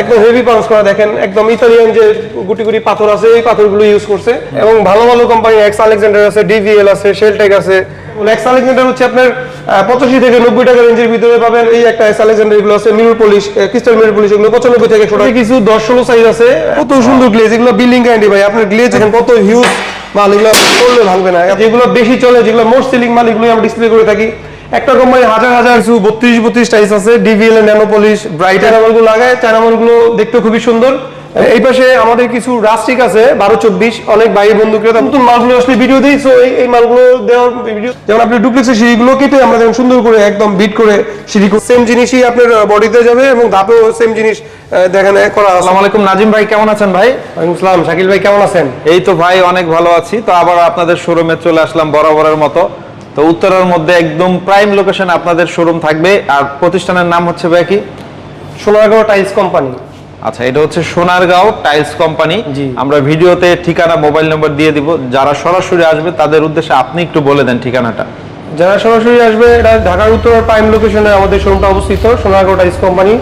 একদম heavy punch করা দেখেন একদম ইতালিয়ান যে গুটি গুটি পাথর আছে এই পাথরগুলো ইউজ করছে। এবং ভালো ভালো কোম্পানি এক্স আলেকজান্ডার আছে ডিভিএল আছে শেলটেক আছে। এক্স আলেকজান্ডার হচ্ছে আপনার পঁচাশি থেকে নব্বই টাকা রেঞ্জের ভিতরে পাবেন। এই একটা এক্স আলেকজান্ডার এগুলো আছে mirror polish crystal mirror polish এগুলো পঁচানব্বই থেকে একশো কিছু দশ ষোলো সাইজ আছে। কত সুন্দর গ্লেজ এগুলো বিল্ডিং গ্যারান্টি ভাই। আপনার গ্লেজ এখন কত হিউজ মাল এগুলো করলে ভাঙবে না। যেগুলো বেশি চলে যেগুলো মোস্ট সেলিং মাল এগুলো আমরা ডিসপ্লে করে থাকি। একটা কোম্পানি হাজার হাজার কিছু বত্রিশ বত্রিশ টাইস আছে ডিভিএল ন্যানো পলিশ ব্রাইটগুলো লাগায় চায়নামালগুলো দেখতে খুবই সুন্দর। এই পাশে আমাদের কিছু রাস্টিক আছে বারো চব্বিশ অনেক ভাই বন্ধু ক্রেতা নতুন মালগুলো আসলে ভিডিও দিই সো এই মালগুলো দেওয়ার ভিডিও যেমন আপনি ডুপ্লেক্সের সিঁড়িগুলো কেটে আমরা যেমন সুন্দর করে একদম বিট করে সিঁড়ি সেম জিনিসই আপনার বডিতে যাবে এবং ধাপেও সেম জিনিস দেখানো করা আসসালামু আলাইকুম নাজিম ভাই কেমন আছেন ভাই? ওয়ালাইকুম আসসালাম শাকিল ভাই কেমন আছেন? এই তো ভাই অনেক ভালো আছি। তো আবার আপনাদের শোরুমে চলে আসলাম বরাবরের মতো। তো উত্তরের মধ্যে একদম প্রাইম লোকেশন আপনাদের শোরুম থাকবে। আর প্রতিষ্ঠানের নাম হচ্ছে ভাই কি? সোনারগাঁও টাইলস কোম্পানি আচ্ছা এটা হচ্ছে সোনারগাঁও টাইলস কোম্পানি জি। আমরা ভিডিওতে ঠিকানা মোবাইল নম্বর দিয়ে দিব। যারা সরাসরি আসবে তাদের উদ্দেশ্যে আপনি একটু বলে দেন ঠিকানাটা। যারা সরাসরি আসবে এটা ঢাকার উত্তর প্রাইম লোকেশনে আমাদের শোরুমটা অবস্থিত সোনারগাঁও টাইলস কোম্পানি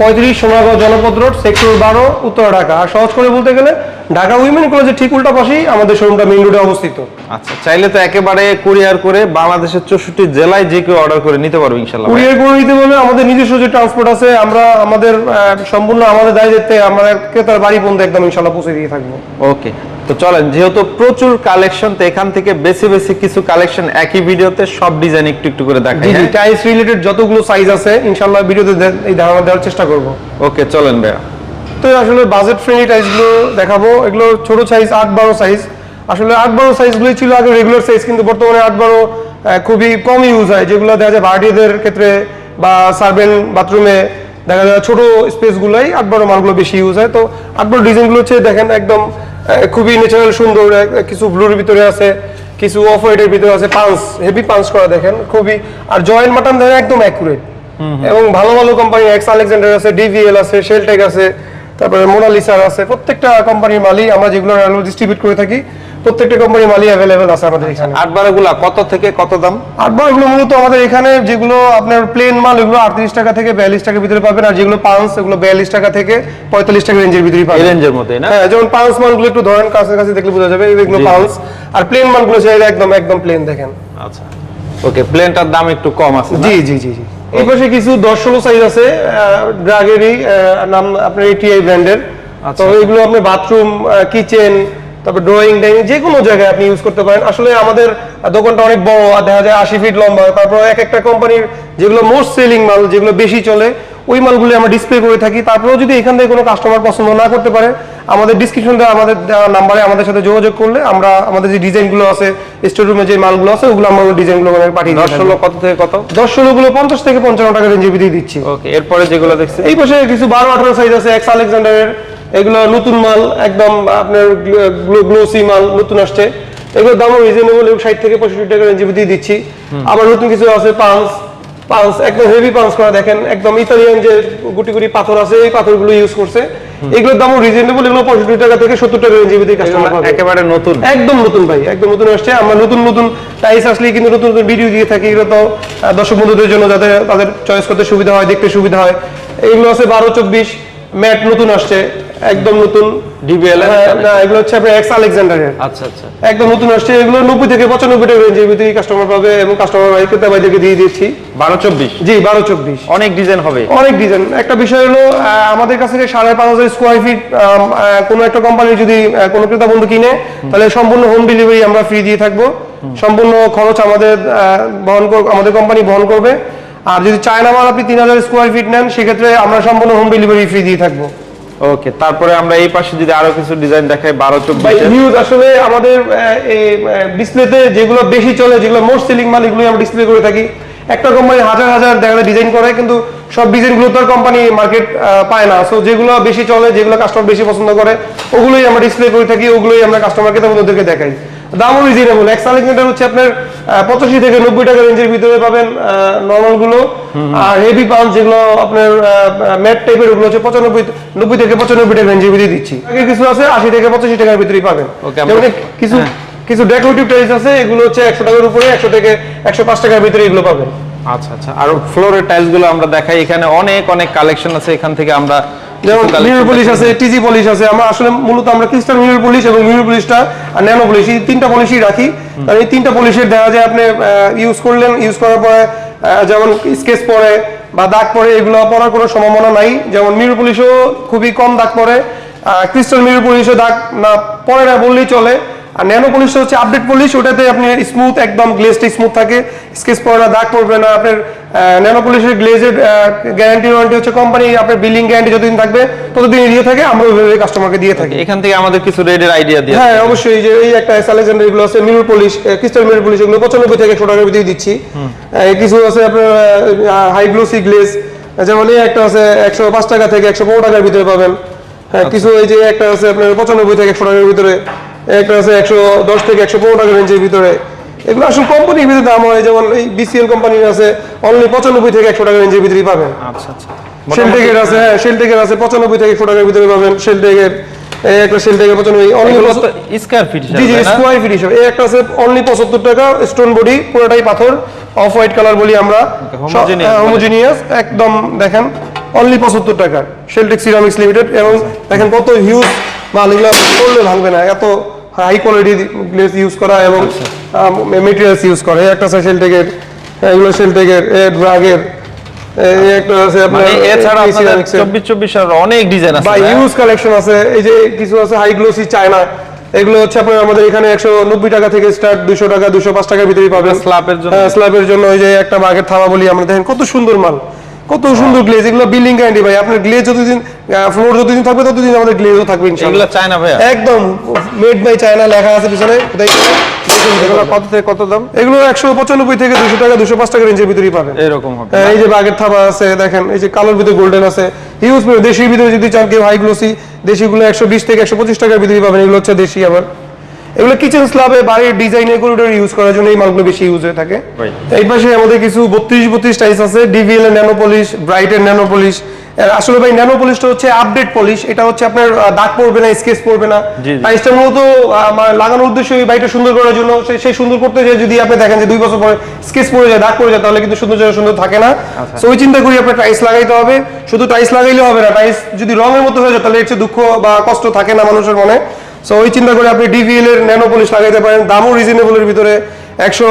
পঁয়ত্রিশ সোনারগাঁও জনপদ রোড সেক্টর বারো উত্তর ঢাকা। আর সহজ করে বলতে গেলে ঢাকা উইমেন কলেজের ঠিক উল্টা পাশেই আমাদের শোরুমটা মেইন রোডে অবস্থিত। আচ্ছা চাইলে তো একেবারে কুরিয়ার করে বাংলাদেশের চৌষট্টি জেলায় যে কেউ অর্ডার করে নিতে পারবে ইনশাল্লাহ কুরিয়ার করে নিতে বলে আমাদের নিজস্ব যে ট্রান্সপোর্ট আছে আমরা আমাদের সম্পূর্ণ আমাদের দায়িত্বে আমরা ক্রেতার বাড়ি পর্যন্ত একদম ইনশাল্লাহ পৌঁছে দিয়ে থাকব। ওকে তো চলেন যেহেতু প্রচুর কালেকশন তো এখান থেকে বেশি বেশি কিছু কালেকশন একই ভিডিওতে সব ডিজাইন একটু একটু করে দেখাই জি টাইলস রিলেটেড যতগুলো সাইজ আছে ইনশাল্লাহ ভিডিওতে এই ধারণা দেওয়ার চেষ্টা করব। ওকে চলেন ভাইয়া। তো আসলে বাজেট ফ্রেন্ডলি টাইসগুলো দেখাবো। এগুলো ছোট সাইজ আট বারো সাইজ আসলে আট বারো সাইজগুলোই ছিল আগে রেগুলার সাইজ কিন্তু বর্তমানে আট বারো খুবই কম ইউজ হয়। যেগুলো দেখা যায় ভাড়াটিয়াদের ক্ষেত্রে বা সার্ভেন্ট বাথরুমে দেখা যায় ছোট স্পেসগুলোই আট বারো মালগুলো বেশি ইউজ হয়। তো আট বারো ডিজাইনগুলো হচ্ছে দেখেন একদম খুবই ন্যাচারাল সুন্দর কিছু ব্লুর ভিতরে আছে কিছু অফ হোয়াইটের ভিতরে আছে পাঞ্চ হেভি পাঞ্চ করা দেখেন খুবই আর জয়েন্ট মাটন দেখেন একদম অ্যাকুরেট এবং ভালো ভালো কোম্পানি এক্স আলেকজান্ডার আছে ডিভিএল আছে শেলটেক আছে তারপরে মোনালিসার আছে প্রত্যেকটা কোম্পানির মালই আমরা যেগুলো ডিস্ট্রিবিউট করে থাকি প্রত্যেকটা কোম্পানির মালই অ্যাভেলেবেল আছে আমাদের এখানে। আট বারোগুলা কত থেকে কত দাম? আটবার এগুলো মূলত আমাদের এখানে যেগুলো আপনার প্লেন মাল এগুলো আটত্রিশ টাকা থেকে বিয়াল্লিশ টাকার ভিতরে পাবেন আর যেগুলো পাঁচ এগুলো বিয়াল্লিশ টাকা থেকে পঁয়তাল্লিশ টাকা রেঞ্জের ভিতরে পাবেন। রেঞ্জের মধ্যে না? হ্যাঁ যেমন পাঁচ মালগুলো একটু ধরেন কাছে কাছে দেখলে বোঝা যাবে এগুলো জি। আর প্লেন মালগুলো চাইলে একদম একদম প্লেন দেখেন। আচ্ছা। ওকে প্লেনটার দাম একটু কম আছে জি জি জি জি। এই পাশে কিছু দশ ষোলো সাইজ আছে ড্রাগেরই নাম আপনার এটিআই ব্র্যান্ডের তবে তো এগুলো আপনি বাথরুম কিচেন তারপর ড্রয়িং ডাইনিং যে কোনো জায়গায় আপনি ইউজ করতে পারেন। আসলে আমাদের দোকানটা অনেক বড় আর দেখা যায় আশি ফিট লম্বা। তারপর এক একটা কোম্পানির যেগুলো মোস্ট সেলিং মাল যেগুলো বেশি চলে ওই মালগুলো আমরা ডিসপ্লে করে থাকি। তারপরেও যদি এখান থেকে কোনো কাস্টমার পছন্দ না করতে পারে আমাদের ডিসক্রিপশন দেওয়া আমাদের দেওয়া নাম্বারে আমাদের সাথে যোগাযোগ করলে আমরা আমাদের যে ডিজাইনগুলো আছে স্টোর রুমে যে মালগুলো আছে ওগুলো আমরা ডিজাইনগুলো পাঠিয়ে দশ দিই ষোলো কত থেকে কত? দশ ষোলো গুলো পঞ্চাশ থেকে পঞ্চান্ন টাকা রেঞ্জে বিক্রি দিচ্ছি। ওকে এরপরে যেগুলো দেখছি এই পাশে কিছু বারো আঠারো সাইজ আছে এক্স আলেকজান্ডারের এগুলো নতুন মাল একদম আপনার গ্লোসি মাল নতুন আসছে। এগুলোর দামও রিজনেবল এবং ষাট থেকে পঁয়ষট্টি টাকা রেঞ্জে বিক্রি দিচ্ছি। আবার নতুন কিছু আছে পাঁচ পাঁচ একদম হেভি পাঁচ করা দেখেন একদম ইতালিয়ান যে গুটি গুটি পাথর আছে এই পাথরগুলো ইউজ করছে। এগুলোর দামও রিজনেবল এগুলো পঁয়ষট্টি টাকা থেকে সত্তর টাকা রেঞ্জে কাস্টমার পাবে। একেবারে নতুন। একদম নতুন ভাই একদম নতুন আসছে। আমরা নতুন নতুন টাইস আসলে কিন্তু নতুন নতুন ভিডিও দিয়ে থাকি এগুলো তো দর্শক বন্ধুদের জন্য যাতে তাদের চয়েস করতে সুবিধা হয় দেখতে সুবিধা হয়। এইগুলো আছে বারো চব্বিশ ম্যাট নতুন আসছে। একদম নতুন ডিবিএল হ্যাঁ, না এগুলো হচ্ছে আপনার এক্স আলেকজান্ডারের আচ্ছা আচ্ছা। একদম নতুন আসছে এগুলো নব্বই থেকে পঁচানব্বই টাকা রেঞ্জের ভিতরে কাস্টমার পাবে এবং কাস্টমার ভাই ক্রেতা ভাইদেরকে দিয়ে দিচ্ছি বারো চব্বিশ? জি বারো চব্বিশ। অনেক ডিজাইন হবে। অনেক ডিজাইন একটা বিষয় হলো আমাদের কাছে যে সাড়ে পাঁচ হাজার স্কোয়ার ফিট কোনো একটা কোম্পানি যদি কোনো ক্রেতা বন্ধু কিনে তাহলে সম্পূর্ণ হোম ডেলিভারি আমরা ফ্রি দিয়ে থাকব। সম্পূর্ণ খরচ আমাদের বহন আমাদের কোম্পানি বহন করবে। আর যদি চায়না মাল আপনি তিন হাজার স্কোয়ার ফিট নেন সেক্ষেত্রে আমরা সম্পূর্ণ হোম ডেলিভারি ফ্রি দিয়ে থাকব। ওকে তারপরে আমরা এই পাশে যদি আরও কিছু ডিজাইন দেখাই বারো চব্বিশ নিউজ আসলে আমাদের ডিসপ্লেতে যেগুলো বেশি চলে যেগুলো মোস্ট সেলিং মাল এগুলো আমরা ডিসপ্লে করে থাকি। একটা কোম্পানি হাজার হাজার দেখা ডিজাইন করে কিন্তু সব ডিজাইনগুলো তো কোম্পানি মার্কেট পায় না। সো যেগুলো বেশি চলে যেগুলো কাস্টমার বেশি পছন্দ করে ওগুলোই আমরা ডিসপ্লে করে থাকি ওগুলোই আমরা কাস্টমারকে তেমন ওদেরকে দেখাই। দামও রিজনেবল এক্স আলেকজান্ডার হচ্ছে আপনার পঁচাশি থেকে নব্বই টাকা রেঞ্জের ভিতরে পাবেন নর্মালগুলো আর হেভি পাঞ্চ যেগুলো আপনার ম্যাট টাইপের ওগুলো হচ্ছে পঁচানব্বই নব্বই থেকে পঁচানব্বই টাকা রেঞ্জের ভিতরে দিচ্ছি। আগে কিছু আছে আশি থেকে পঁচাশি টাকার ভিতরেই পাবেন। যেমন কিছু হ্যাঁ। কিছু ডেকোরেটিভ টাইলস আছে এগুলো হচ্ছে একশো টাকার উপরে একশো থেকে একশো পাঁচ টাকার ভিতরে এগুলো পাবেন। আচ্ছা আচ্ছা। আর ফ্লোরের টাইলসগুলো আমরা দেখাই। এখানে অনেক অনেক কালেকশন আছে। এখান থেকে আমরা যেমন মিরর পলিশ আছে টিজি পলিশ আছে আমরা আসলে মূলত আমরা মিরর পলিশ এবং মিরর পলিশটা আর ন্যানো পলিশ এই তিনটা পলিশই রাখি। কারণ এই তিনটা পলিশের দেখা যায় আপনি ইউজ করলেন ইউজ করার পরে যেমন স্কেচ পরে বা দাগ পরে এগুলো পড়ার কোনো সম্ভাবনা নাই। যেমন মিরর পলিশও খুবই কম দাগ পড়ে। ক্রিস্টাল মিরর পলিশও দাগ না পরে না বললেই চলে। আর ন্যানো পলিশটা হচ্ছে আপডেট পলিশ ওটাতে আপনি স্মুথ একদম গ্লেজটা স্মুথ থাকে। স্কেচ পড়ে না দাগ পড়বে না আপনার ন্যানো পলিশের গ্লেজের গ্যারান্টি ওয়ারেন্টি হচ্ছে কোম্পানি আপনার বিলিং গ্যারান্টি যতদিন থাকবে ততদিন দিয়ে থাকে আমরা ওইভাবে কাস্টমারকে দিয়ে থাকি। এখান থেকে আমাদের কিছু রেডের আইডিয়া দিয়ে হ্যাঁ অবশ্যই যে এই একটা স্যালেজেন্ডার এগুলো আছে mirror polish crystal mirror polish এগুলো পঁচানব্বই থেকে একশো টাকার ভিতরে দিচ্ছি। কিছু আছে আপনার হাই গ্লোসি গ্লেজ যেমন এই একটা আছে একশো পাঁচ টাকা থেকে একশো পনেরো টাকার ভিতরে পাবেন। হ্যাঁ কিছু এই যে একটা আছে আপনার পঁচানব্বই থেকে একশো টাকার ভিতরে। একটা আছে একশো দশ থেকে একশো পনেরো টাকার রেঞ্জের ভিতরে। এগুলো আসলে কোম্পানির ভিতরে দাম হয় যেমন এই বিসিএল কোম্পানির আছে অনলি পঁচানব্বই থেকে একশো টাকার রেঞ্জের ভিতরেই পাবেন। আচ্ছা আচ্ছা। শেলটেকের আছে হ্যাঁ শেলটেকের আছে পঁচানব্বই থেকে একশো টাকার ভিতরে পাবেন। শেলটেকের এই একটা শেলটেকের পঁচানব্বই অনলি স্কয়ার ফিট জি জি স্কোয়ার ফিট হিসাবে। এই একটা আছে অনলি পঁচাত্তর টাকা স্টোন বডি পুরোটাই পাথর অফ হোয়াইট কালার বলি আমরা। হোমোজিনিয়াস একদম দেখেন অনলি পঁচাত্তর টাকা। শেলটেক সিরামিক্স লিমিটেড এবং দেখেন কত হিউজ মাল এগুলো করলে ভাঙবে না এত হাই কোয়ালিটি গ্লেস ইউজ করা এবং মেটেরিয়ালস ইউজ করা এই একটা আছে শেলটেকের এগুলো শেলটেকের এর ব্রাগের এই একটা আছে আপনার মানে এছাড়া আপনাদের ceramics এর। চব্বিশ চব্বিশ এর অনেক ডিজাইন আছে বা ভাইয়া। ইউজ কালেকশন আছে এই যে কিছু আছে হাই গ্লোসি চায়না এগুলো হচ্ছে আপনার আমাদের এখানে একশো নব্বই টাকা থেকে স্টার্ট দুশো টাকা দুশো পাঁচ টাকার ভিতরেই পাবেন স্ল্যাবের জন্য? হ্যাঁ স্ল্যাবের জন্য ওই যে একটা বাঘের থাবা বলি আমরা দেখেন কত সুন্দর মাল কত সুন্দর গ্লেজ এগুলো বিল্ডিং গ্যারান্টি ভাই। আপনার গ্লেজ যতদিন ফ্লোর যতদিন থাকবে ততদিন আমাদের গ্লেজও থাকবে এগুলো ইনশাআল্লাহ চায়না ভাই একদম মেড বাই চায়না লেখা আছে পিছনে। কোথায় কত থেকে কত দাম? এগুলো একশো পঁচানব্বই থেকে দুশো টাকা দুশো পাঁচ টাকা রেঞ্জের ভিতরেই পাবেন। এরকম হবে। হ্যাঁ, এই যে বাগের থাবা আছে দেখেন এই যে কালোর ভিতরে গোল্ডেন আছে। হিউজ দেশির ভিতরে যদি চান কেউ হাই গ্লোসি দেশিগুলো একশো বিশ থেকে একশো পঁচিশ টাকার ভিতরে পাবেন। এগুলো হচ্ছে দেশি আবার। এগুলো কিচেন স্ল্যাবে বাড়ির ডিজাইনের করিডোর ইউজ করার জন্য এই মালগুলো বেশি ইউজ হয়ে থাকে. এই পাশে আমাদের কিছু বত্রিশ বত্রিশ টাইস আছে ডিভিএল এর ন্যানো পলিশ ব্রাইটের ন্যানো পলিশ আসলে ভাই ন্যানো পলিশটা হচ্ছে আপডেট পলিশ এটা হচ্ছে আপনার দাগ পড়বে না স্কেচ পড়বে না। টাইসটা মূলত আমার লাগানোর উদ্দেশ্য ওই বাড়িটা সুন্দর করার জন্য সেই- সুন্দর করতে যে যদি আপনি দেখেন যে দুই বছর পরে স্কেচ পড়ে যায় দাগ পড়ে যায় তাহলে কিন্তু সুন্দর সুন্দর থাকে না আচ্ছা। তো ওই চিন্তা করি আপনার টাইস লাগাইতে হবে শুধু টাইস লাগাইলে হবে না টাইস যদি রঙের মতো হয়ে যায় তাহলে হচ্ছে দুঃখ বা কষ্ট থাকে না মানুষের মনে সো ওই চিন্তা করে আপনি ডিভিএল এর ন্যানো পলিশ লাগাইতে পারেন। দামও রিজনেবলের ভিতরে। একশো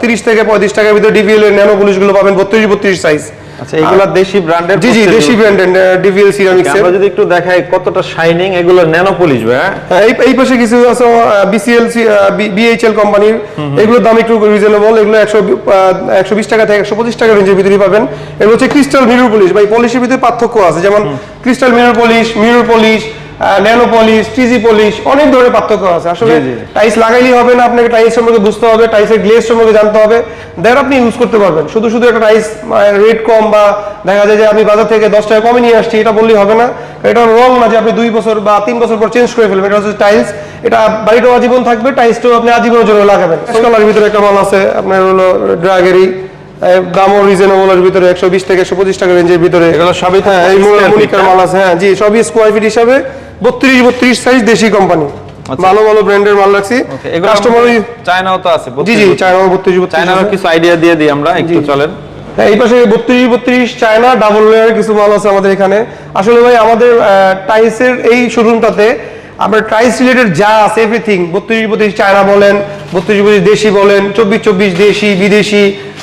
তিরিশ থেকে পঁয়ত্রিশ টাকার ভিতরে ডিভিএল এর ন্যানো পলিশগুলো পাবেন বত্রিশ বত্রিশ সাইজ আচ্ছা এগুলো দেশি ব্র্যান্ডের জি জি দেশি ব্র্যান্ডের ডিভিএল সিরামিক্স আমরা যদি একটু দেখাই কতটা শাইনিং এগুলো ন্যানো পলিশ ভাইয়া এই এই পাশে কিছু আছে বিসিএল বিএইচএল কোম্পানির এগুলোর দাম একটু রিজনেবল এগুলো টাকা থেকে একশো পঁচিশ টাকা রেঞ্জের ভিতরে পাবেন। এগুলো হচ্ছে ক্রিস্টাল মিরর পলিশ বা এই পলিশের ভিতরে পার্থক্য আছে। যেমন crystal mirror polish mirror polish nano polish TG polish অনেক ধরনের পার্থক্য আছে। আসলে। টাইস লাগাইলেই হবে না আপনাকে টাইস সম্পর্কে বুঝতে হবে টাইসের গ্লেজ সম্পর্কে জানতে হবে। দেন আপনি ইউজ করতে পারবেন। শুধু শুধু একটা টাইস রেট কম বা দেখা যায় যে আমি বাজার থেকে দশ টাকা কমে নিয়ে আসছি এটা বললেই হবে না। এটা রং না যে আপনি দুই বছর বা তিন বছর পর চেঞ্জ করে ফেলবেন এটা হচ্ছে টাইলস এটা বাড়িটাও আজীবন থাকবে টাইলসটাও আপনি আজীবনের জন্য লাগাবেন। কালারের ভিতরে একটা মাল আছে আপনার হলো ড্রাগেরি দামও রিজনেবলের ভিতরে একশো বিশ থেকে একশো পঁচিশ টাকা রেঞ্জের ভিতরে। এগুলো সবই হ্যাঁ এই? মাল আছে হ্যাঁ জি সবই স্কোয়ার ফিট হিসাবে। বত্রিশ বত্রিশ সাইজ দেশি কোম্পানি ভালো ভালো ব্র্যান্ডের মাল রাখছি। কাস্টমার চায়নাও তো আছে জি জি চায়না বত্রিশ চায়নারও কিছু আইডিয়া দিয়ে দিই আমরা একটু চলেন। হ্যাঁ, এই পাশে বত্রিশ বত্রিশ চায়না ডাবল লেয়ার কিছু মাল আছে আমাদের এখানে। আসলে ভাই আমাদের টাইসের এই শোরুমটাতে আমরা টাইস রিলেটেড যা আছে এভরিথিং বত্রিশ বত্রিশ চায়না বলেন বত্রিশ বত্রিশ দেশি বলেন চব্বিশ চব্বিশ দেশি বিদেশি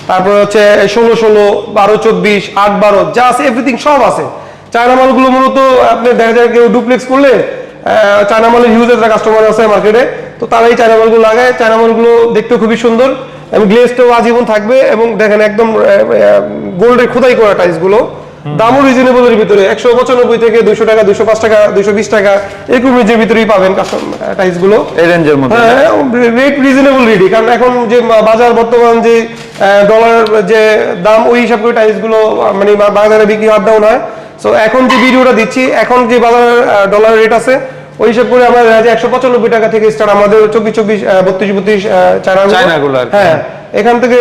তারপর হচ্ছে ষোলো ষোলো বারো চব্বিশ আট বারো যা আছে এভরিথিং সব আছে। চায়না মালগুলো মূলত আপনি দেখা যায় কেউ ডুপ্লেক্স করলে চায়না মালের ইউজের কাস্টমার আছে মার্কেটে তো তারা এই চায়না মালগুলো লাগায়। চায়না মালগুলো দেখতে খুবই সুন্দর এবং গ্লেজটাও আজীবন থাকবে এবং দেখেন একদম গোল্ডের খোদাই করা টাইলসগুলো দামও রিজনেবলের ভিতরে। একশো পঁচানব্বই থেকে দুশো টাকা দুশো পাঁচ টাকা দুশো বিশ টাকা এরকম রেঞ্জের ভিতরেই পাবেন টাইলসগুলো এই রেঞ্জের মধ্যে। হ্যাঁ রেট রিজনেবল রেডি কারণ এখন যে বাজার বর্তমান যে ডলার যে দাম ওই হিসাব করে টাইলসগুলো মানে বাজারে বিক্রি হাত ডাউন হয় সো এখন যে ভিডিওটা দিচ্ছি এখন যে বাজার ডলার রেট আছে ওই হিসাব করে আমরা দেখা যায় একশো পঁচানব্বই টাকা থেকে স্টার্ট আমাদের চব্বিশ চব্বিশ বত্রিশ বত্রিশ চায়না চায়নাগুলো হ্যাঁ এখান থেকে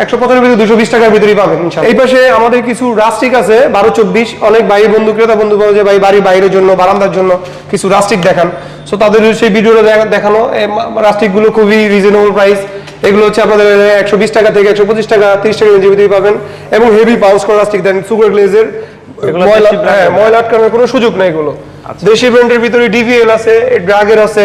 একশো পঁচানব্বই দুশো বিশ টাকার ভিতরেই পাবেন ইনশাআল্লাহ। এই পাশে আমাদের কিছু রাস্টিক আছে বারো চব্বিশ অনেক ভাই বন্ধু ক্রেতা বন্ধু বলে যে ভাই বাড়ির বাইরের জন্য বারান্দার জন্য কিছু রাস্টিক দেখান। সো তাদের সেই ভিডিওটা দেখা- দেখানো রাস্টিকগুলো খুবই রিজনেবল প্রাইস এগুলো হচ্ছে আপনাদের একশো বিশ টাকা থেকে একশো পঁচিশ টাকা তিরিশ টাকা ভিতরেই পাবেন। এবং হেভি পাউস করা রাস্টিক দেন সুগার গ্লেজের ময়লা হ্যাঁ এর? ময়লা আটকানোর কোনো সুযোগ নাই এগুলো। আচ্ছা। দেশি ব্র্যান্ডের ভিতরে ডিভিএল আছে ড্রাগের আছে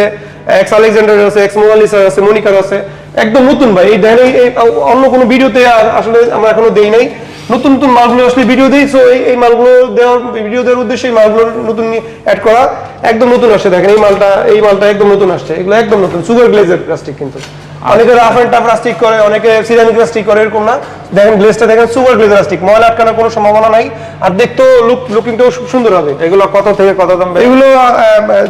এক্স আলেকজান্ডার আছে এক্স মোনালিসা আছে মনিকার আছে। একদম নতুন ভাই এই দেন এই- এই অন্য কোনো ভিডিওতে আসলে আমরা এখনও দেই নাই। নতুন নতুন মালগুলো আসলে ভিডিও দিই সো এই এই মালগুলো দেওয়ার ভিডিও দেওয়ার উদ্দেশ্যে এই মালগুলো নতুন অ্যাড করা। একদম নতুন আসছে দেখেন এই মালটা এই মালটা একদম নতুন আসছে। এগুলো একদম নতুন সুগার গ্লেজের প্লাস্টিক কিন্তু। অনেকে রাফ অ্যান্ড টাফ প্লাস্টিক করে অনেকে সিরামিক প্লাস্টিক করে এরকম না। দেখেন গ্লেজটা দেখেন সুগার গ্লেজ প্লাস্টিক ময়লা আটকানোর কোনো সম্ভাবনা নাই। আর দেখতেও লুক লুকিংটাও সুন্দর হবে। এগুলো কত থেকে কত দাম? এগুলো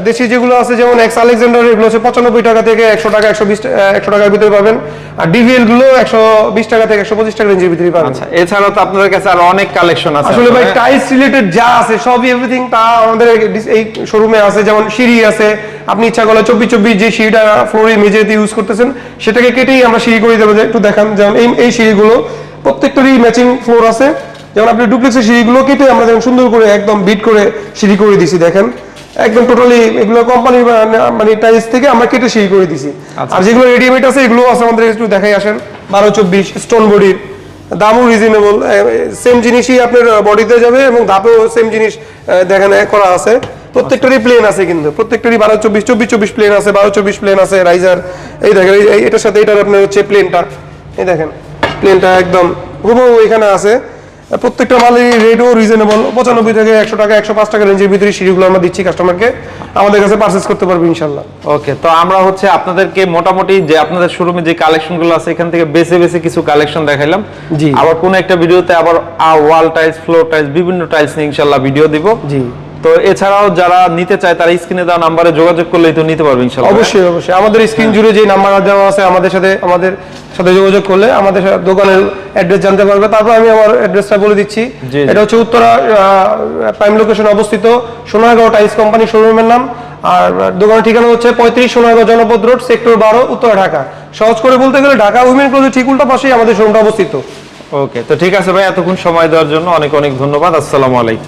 দেশি যেগুলো আছে যেমন এক্স আলেকজান্ডার এগুলো হচ্ছে পঁচানব্বই টাকা থেকে একশো টাকা একশো বিশ একশো টাকার ভিতরে পাবেন। আর ডিভিএলগুলো একশো বিশ টাকা থেকে একশো পঁচিশ টাকা রেঞ্জের ভিতরে পাবেন। আচ্ছা এছাড়াও তো আপনাদের কাছে আর অনেক কালেকশন আছে আসলে ভাই টাইলস রিলেটেড যা আছে সবই এভরিথিং তা আমাদের এই শোরুমে আছে। যেমন সিঁড়ি আছে আপনি ইচ্ছা করলে চব্বিশ চব্বিশ যে সিঁড়িটা ফ্লোরে মেঝেতে ইউজ করতেছেন সেটাকে কেটেই আমরা সিঁড়ি করে দেবো। একটু দেখান যেমন এই এই সিঁড়িগুলো প্রত্যেকটারই ম্যাচিং ফ্লোর আছে। যেমন আপনি ডুপ্লেক্সের সিঁড়িগুলো কেটে আমরা যেমন সুন্দর করে একদম বিট করে সিঁড়ি করে দিছি দেখেন। একদম টোটালি এগুলো কোম্পানি মানে টাইলস থেকে আমরা কেটে সিঁড়ি করে দিছি। আর যেগুলো রেডিমেড আছে এগুলো আছে আমাদের একটু দেখাই আসেন। বারো চব্বিশ স্টোন বডির দামও রিজনেবল সেম জিনিসই আপনার বডিতে যাবে এবং ধাপেও সেম জিনিস দেখেন করা আছে। প্রত্যেকটারই প্লেন আছে কিন্তু। প্রত্যেকটারই বারো চব্বিশ চব্বিশ চব্বিশ প্লেন আছে বারো চব্বিশ প্লেন আছে রাইজার এই দেখেন এই- এটার সাথে এটার আপনার হচ্ছে প্লেনটা এই দেখেন প্লেনটা একদম হুবহু এখানে আছে। প্রত্যেকটা মালের রেটও রিজনেবল পঁচানব্বই থেকে একশো টাকা একশো পাঁচ টাকা রেঞ্জের ভিতরে সিঁড়িগুলো আমরা দিচ্ছি কাস্টমারকে আমাদের কাছে পারচেস করতে পারবে ইনশাল্লাহ ওকে তো আমরা হচ্ছে আপনাদেরকে মোটামুটি যে আপনাদের শোরুমে যে কালেকশনগুলো আছে এখান থেকে বেছে বেছে কিছু কালেকশন দেখাইলাম। জি। আবার কোন একটা ভিডিওতে আবার ওয়াল টাইলস ফ্লোর টাইলস বিভিন্ন টাইলস নিয়ে ইনশাল্লাহ ভিডিও দিব। জি। তো এছাড়াও যারা নিতে চায় তারা স্ক্রিনে দেওয়া নাম্বারে যোগাযোগ করলেই তো নিতে পারবে ইনশাল্লাহ অবশ্যই অবশ্যই। আমাদের স্ক্রিন জুড়ে যে নাম্বার দেওয়া আছে আমাদের সাথে আমাদের সাথে যোগাযোগ করলে আমাদের দোকানের অ্যাড্রেস জানতে পারবে। তারপর আমি আমার অ্যাড্রেসটা বলে দিচ্ছি। এটা হচ্ছে উত্তরা প্রাইম লোকেশন অবস্থিত সোনারগাঁও টাইলস কোম্পানি শোরুমের নাম। আর দোকানের ঠিকানা হচ্ছে পঁয়ত্রিশ সোনারগাঁও জনপদ রোড সেক্টর বারো উত্তরা ঢাকা। সহজ করে বলতে গেলে ঢাকা উইমেন ক্লোজের ঠিক উল্টা পাশেই আমাদের শোরুমটা অবস্থিত। ওকে তো ঠিক আছে ভাই এতক্ষণ সময় দেওয়ার জন্য অনেক অনেক ধন্যবাদ। আসসালামু আলাইকুম।